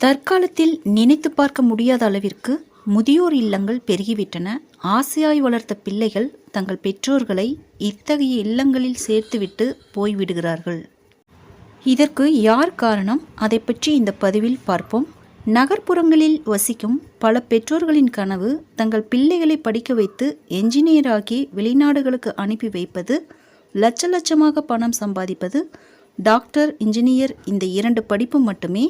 தற்காலத்தில் நினைத்து பார்க்க முடியாத அளவிற்கு முதியோர் இல்லங்கள் பெருகிவிட்டன. ஆசையாய் வளர்த்த பிள்ளைகள் தங்கள் பெற்றோர்களை இத்தகைய இல்லங்களில் சேர்த்துவிட்டு போய்விடுகிறார்கள். இதற்கு யார் காரணம்? அதை பற்றி இந்த பதிவில் பார்ப்போம். நகர்ப்புறங்களில் வசிக்கும் பல பெற்றோர்களின் கனவு தங்கள் பிள்ளைகளை படிக்க வைத்து என்ஜினியராகி வெளிநாடுகளுக்கு அனுப்பி வைப்பது லட்ச லட்சமாக பணம் சம்பாதிப்பது டாக்டர் இன்ஜினியர் இந்த இரண்டு படிப்பு மட்டுமே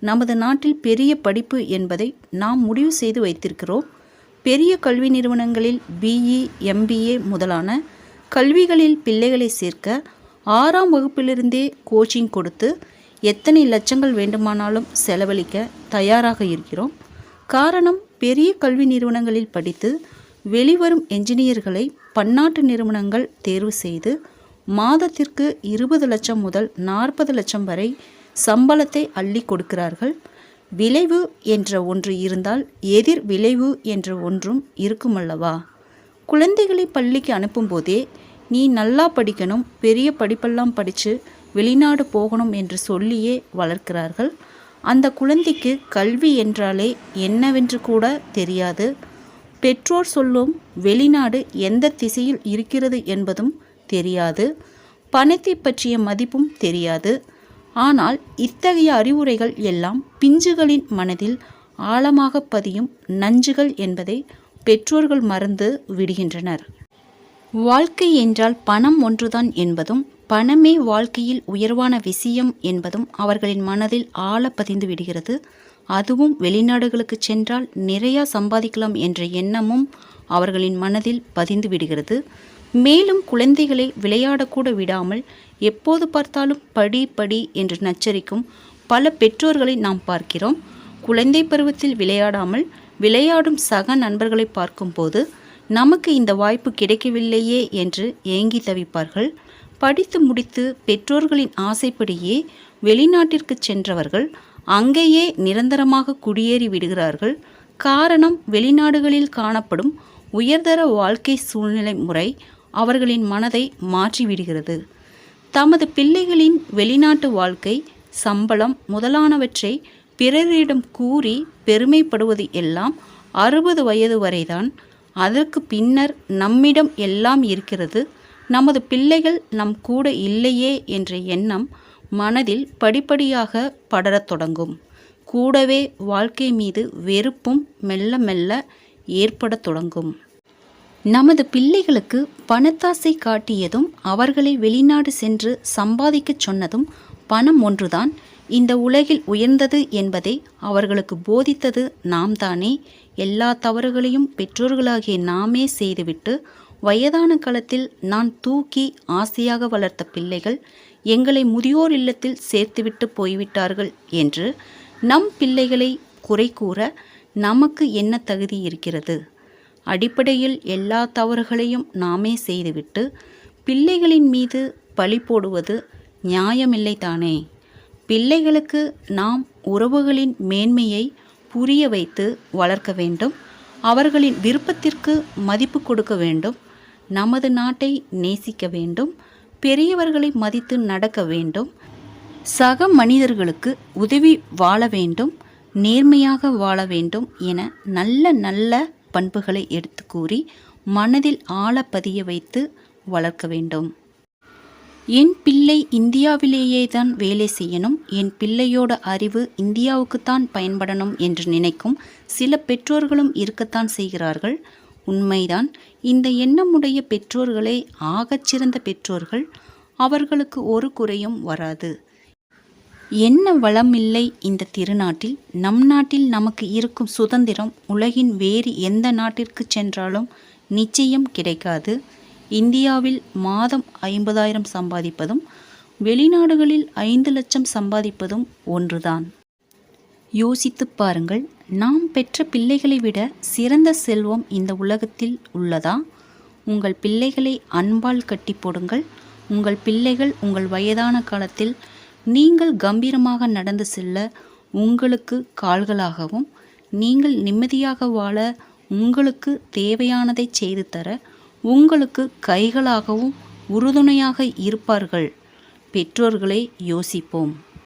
நமது நாட்டில் பெரிய படிப்பு என்பதை நாம் முடிவு செய்து வைத்திருக்கிறோம். பெரிய கல்வி நிறுவனங்களில் பிஇ எம்பிஏ முதலான கல்விகளில் பிள்ளைகளை சேர்க்க ஆறாம் வகுப்பிலிருந்தே கோச்சிங் கொடுத்து எத்தனை லட்சங்கள் வேண்டுமானாலும் செலவழிக்க தயாராக இருக்கிறோம். காரணம் பெரிய கல்வி நிறுவனங்களில் படித்து வெளிவரும் என்ஜினியர்களை பன்னாட்டு நிறுவனங்கள் தேர்வு செய்து மாதத்திற்கு இருபது லட்சம் முதல் நாற்பது லட்சம் வரை சம்பளத்தை அள்ளி கொடுக்கிறார்கள். விளைவு என்ற ஒன்று இருந்தால் எதிர் விளைவு என்ற ஒன்றும் இருக்குமல்லவா? குழந்தைகளை பள்ளிக்கு அனுப்பும்போதே நீ நல்லா படிக்கணும் பெரிய படிப்பெல்லாம் படித்து வெளிநாடு போகணும் என்று சொல்லியே வளர்க்கிறார்கள். அந்த குழந்தைக்கு கல்வி என்றாலே என்னவென்று கூட தெரியாது. பெற்றோர் சொல்லும் வெளிநாடு எந்த திசையில் இருக்கிறது என்பதும் தெரியாது. பணத்தை பற்றிய மதிப்பும் தெரியாது. ஆனால் இத்தகைய அறிவுரைகள் எல்லாம் பிஞ்சுகளின் மனதில் ஆழமாக பதியும் நஞ்சுகள் என்பதை பெற்றோர்கள் மறந்து விடுகின்றனர். வாழ்க்கை என்றால் பணம் ஒன்றுதான் என்பதும் பணமே வாழ்க்கையில் உயர்வான விஷயம் என்பதும் அவர்களின் மனதில் ஆழ பதிந்து விடுகிறது. அதுவும் வெளிநாடுகளுக்கு சென்றால் நிறையா சம்பாதிக்கலாம் என்ற எண்ணமும் அவர்களின் மனதில் பதிந்து விடுகிறது. மேலும் குழந்தைகளை விளையாடக்கூட விடாமல் எப்போது பார்த்தாலும் படி படி என்று நச்சரிக்கும் பல பெற்றோர்களை நாம் பார்க்கிறோம். குழந்தை பருவத்தில் விளையாடாமல் விளையாடும் சக நண்பர்களை பார்க்கும்போது நமக்கு இந்த வாய்ப்பு கிடைக்கவில்லையே என்று ஏங்கி தவிப்பார்கள். படித்து முடித்து பெற்றோர்களின் ஆசைப்படியே வெளிநாட்டிற்கு சென்றவர்கள் அங்கேயே நிரந்தரமாக குடியேறி விடுகிறார்கள். காரணம் வெளிநாடுகளில் காணப்படும் உயர்தர வாழ்க்கை சூழ்நிலை முறை அவர்களின் மனதை மாற்றிவிடுகிறது. தமது பிள்ளைகளின் வெளிநாட்டு வாழ்க்கை சம்பளம் முதலானவற்றை பிறரிடம் கூறி பெருமைப்படுவது எல்லாம் அறுபது வயது வரைதான். அதற்கு பின்னர் நம்மிடம் எல்லாம் இருக்கிறது. நமது பிள்ளைகள் நம் கூட இல்லையே என்ற எண்ணம் மனதில் படிப்படியாக படரத் தொடங்கும். கூடவே வாழ்க்கை மீது வெறுப்பும் மெல்ல மெல்ல ஏற்படத் தொடங்கும். நமது பிள்ளைகளுக்கு பணத்தாசை காட்டியதும் அவர்களை வெளிநாடு சென்று சம்பாதிக்கச் சொன்னதும் பணம் ஒன்றுதான். இந்த உலகில் உயர்ந்தது என்பதை அவர்களுக்கு போதித்தது நாம் தானே எல்லா தவறுகளையும் பெற்றோர்களாகிய நாமே செய்துவிட்டு வயதான காலத்தில் நான் தூக்கி ஆசையாக வளர்த்த பிள்ளைகள் எங்களை முதியோர் இல்லத்தில் சேர்த்துவிட்டு போய்விட்டார்கள் என்று நம் பிள்ளைகளை குறை கூற நமக்கு என்ன தகுதி இருக்கிறது? அடிப்படையில் எல்லா தவறுகளையும் நாமே செய்துவிட்டு பிள்ளைகளின் மீது பழி போடுவது நியாயமில்லை தானே. பிள்ளைகளுக்கு நாம் உறவுகளின் மேன்மையை புரிய வைத்து வளர்க்க வேண்டும். அவர்களின் விருப்பத்திற்கு மதிப்பு கொடுக்க வேண்டும். நமது நாட்டை நேசிக்க வேண்டும். பெரியவர்களை மதித்து நடக்க வேண்டும். சக மனிதர்களுக்கு உதவி வாழ வேண்டும். நேர்மையாக வாழ வேண்டும் என நல்ல நல்ல பண்புகளை எடுத்து கூறி மனதில் ஆழ பதிய வைத்து வளர்க்க வேண்டும். என் பிள்ளை இந்தியாவிலேயே தான் வேலை செய்யணும். என் பிள்ளையோட அறிவு இந்தியாவுக்குத்தான் பயன்படணும் என்று நினைக்கும் சில பெற்றோர்களும் இருக்கத்தான் செய்கிறார்கள். உண்மைதான். இந்த எண்ணமுடைய பெற்றோர்களே ஆகச்சிறந்த பெற்றோர்கள். அவர்களுக்கு ஒரு குறையும் வராது. என்ன வளமில்லை இந்த திருநாட்டில்? நம் நாட்டில் நமக்கு இருக்கும் சுதந்திரம் உலகின் வேறு எந்த நாட்டிற்கு சென்றாலும் நிச்சயம் கிடைக்காது. இந்தியாவில் மாதம் ஐம்பதாயிரம் சம்பாதிப்பதும் வெளிநாடுகளில் ஐந்து லட்சம் சம்பாதிப்பதும் ஒன்றுதான். யோசித்து பாருங்கள் நாம் பெற்ற பிள்ளைகளை விட சிறந்த செல்வம் இந்த உலகத்தில் உள்ளதா? உங்கள் பிள்ளைகளை அன்பால் கட்டி போடுங்கள். உங்கள் பிள்ளைகள் உங்கள் வயதான காலத்தில் நீங்கள் கம்பீரமாக நடந்து செல்ல உங்களுக்கு கால்களாகவும் நீங்கள் நிம்மதியாக வாழ உங்களுக்கு தேவையானதை செய்து தர உங்களுக்கு கைகளாகவும் உறுதுணையாக இருப்பார்கள். பெற்றோர்களை யோசிப்போம்.